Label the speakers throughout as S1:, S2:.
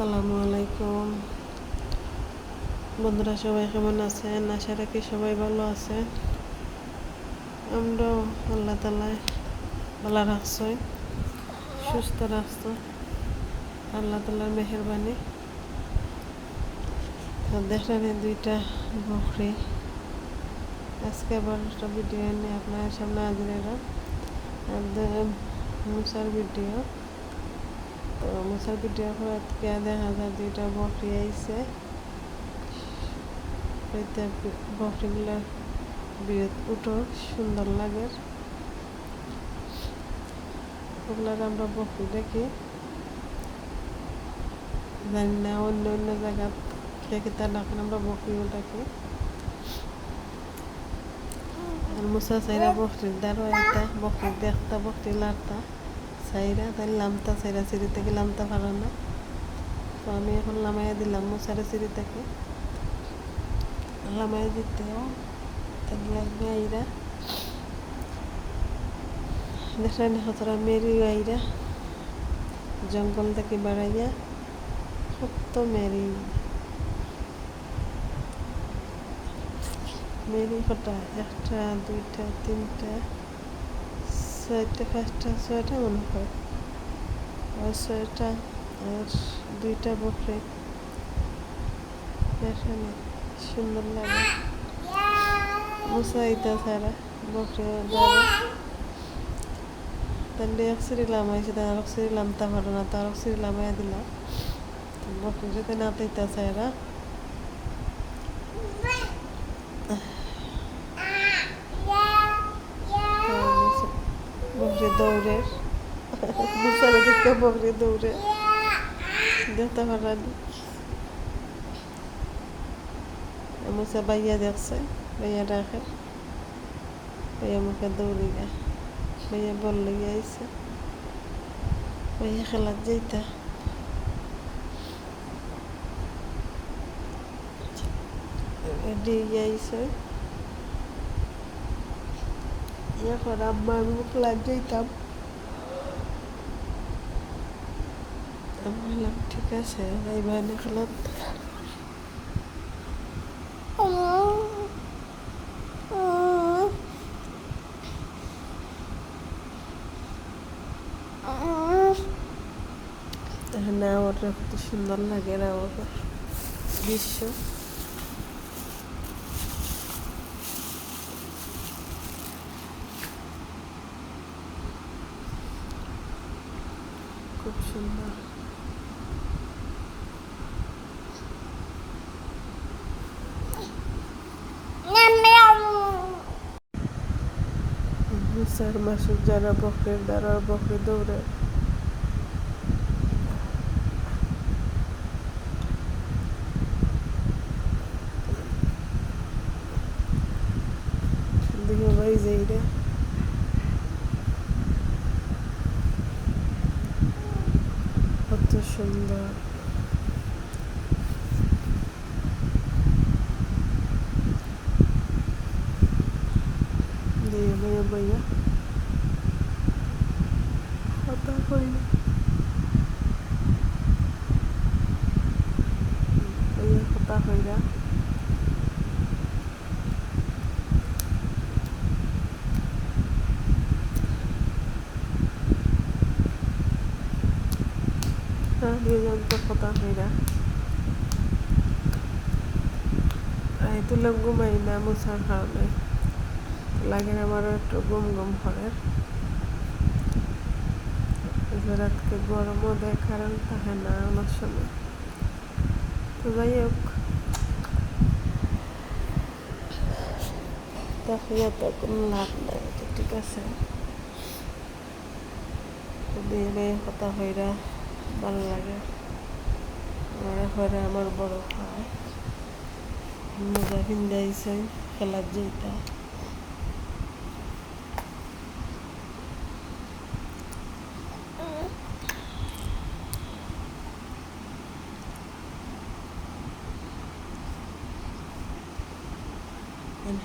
S1: আসসালামু আলাইকুম। বন্ধুরা, সবাই কেমন আছেন? আশা রাখি সবাই ভালো আছে আমরাও আল্লাহ তালায় ভালো রাখছে, সুস্থ রাখছে। আল্লাহ তালার মেহরবানি। দেখলেন দুইটা বকরি। আজকে আবার ভিডিও নিয়ে আপনার সামনে হাজির এলাম মুসার ভিডিও। তো মুসার ভিডিও করে দেখা যায় দুইটা বকরি আইছে। বকরিগুলো বিরত উঠো, সুন্দর লাগে। ওগুলার আমরা বকরি দেখি। জানি না, অন্য অন্য জায়গা দেখি তার ডাকেন আমরা বকরিও ডাকি আর মুসা সাইরা বকরির দ্বারা একটা বকরি দেখতা, বকরি লাড়তা সাইরা তাই লামতা সাইরা সিঁড়ি থেকে লামতা পারে না। তো আমি এখন লামাইয়া দিলাম মুসারে সিঁড়ি থেকে লামাইয়া দিতেও তাই লাগবে আইরা। দেখলেন হতরা মেরি আইরা জঙ্গল থেকে বাড়াইয়া, কত মেরি। মেরি কটা? একটা, দুইটা, তিনটা। ছয়টা, পাঁচটা, ছয়টা মনে হয়। আর ছয়টা আর দুইটা বকরে। এখানে সুন্দর লাগে। মুসাইতা ছাড়া বকরে যাবে। তাহলে এক সিঁড়ি লামাইছে তার এক সিঁড়ি লামতা পারো না তার এক সিঁড়ি লামাইয়া দিলাম। বকরি যদি না তাইতা ছাড়া বকরি দৌড়ে মুসারে দেখতে বকরি দৌড়ে দেখতে পারানি মুসা বাইয়া দেখছে বাইয়া ডাকে বাইয়া মুখে দৌড়ি গা বাইয়া বল লেগে আইছে বাইয়া খেলার যাইতা রেডি আইছে এখন আম্মা আমি খেলার যাইতাম আমি বললাম ঠিক আছে এইবার খেলার এখানে আমার কত সুন্দর লাগে না আমার দৃশ্য সুন্দর। চার মাসের যারা বকরের দ্বারা বকরে দৌড়ে। দিকে ভাই যাই রে কত সুন্দর দিয়ে ভাইয়া ভাইয়া কথা কই না তো কথা কইরা এই তুলে ঘুমাই না মুসার কারণে। লাগে আমারও একটু ঘুম ঘুম করে রাতকে গরমও দেয় কারণ থাকে না অনেক সময়। তো যাই হোক। তাকিয়ে তো কোনো লাভ নাই, ঠিক আছে? কথা হইরা। ভালো লাগে। আমার ঘরে আমার বড় ভাই মজা কিনতে খেলার যেটা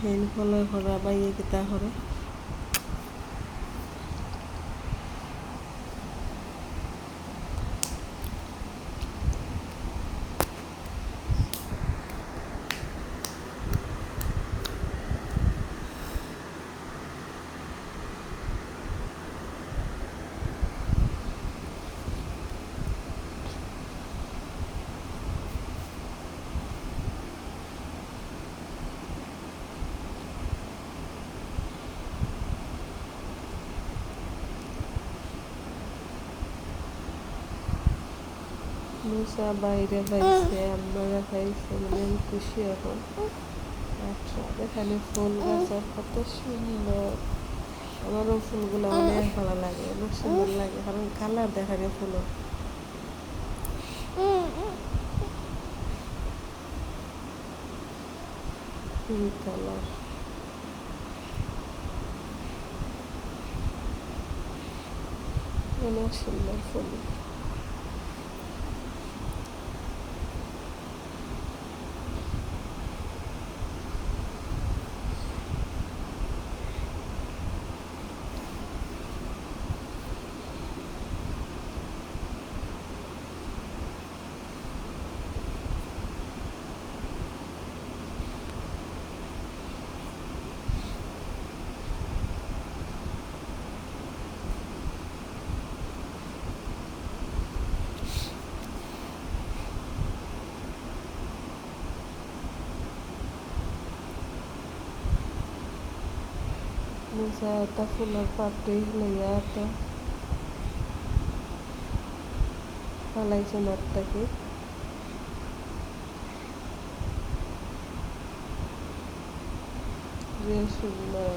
S1: হেন ফলে ঘরা বাইয়ে কেইটা মুসা বাইরে খাইছে আপনারা খাইছে মানে খুশি এখন। আচ্ছা এখানে ফুল গাছ কত সুন্দর। আমারও ফুলগুলো অনেক ভালো লাগে, অনেক সুন্দর লাগে, কারণ কালার দেখা যায় পিঙ্ক কালার। অনেক সুন্দর ফুল। মুসা একটা ফুলের পাপড়ি লইয়া তো ফালাইছে মাঠটাকে যে সুন্দর